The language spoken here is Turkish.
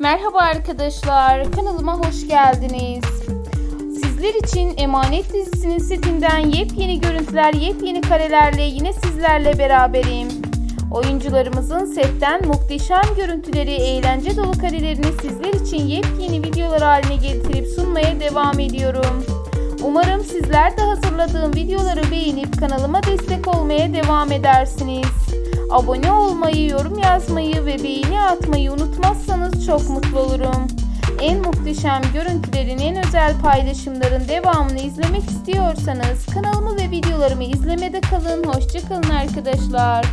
Merhaba arkadaşlar, kanalıma hoş geldiniz. Sizler için Emanet dizisinin setinden yepyeni görüntüler, yepyeni karelerle yine sizlerle beraberim. Oyuncularımızın setten muhteşem görüntüleri, eğlence dolu karelerini sizler için yepyeni videolar haline getirip sunmaya devam ediyorum. Umarım sizler de hazırladığım videoları beğenip kanalıma destek olmaya devam edersiniz. Abone olmayı, yorum yazmayı ve beğeni atmayı unutmazsanız çok mutlu olurum. En muhteşem görüntülerin en özel paylaşımların devamını izlemek istiyorsanız kanalımı ve videolarımı izlemede kalın. Hoşçakalın arkadaşlar.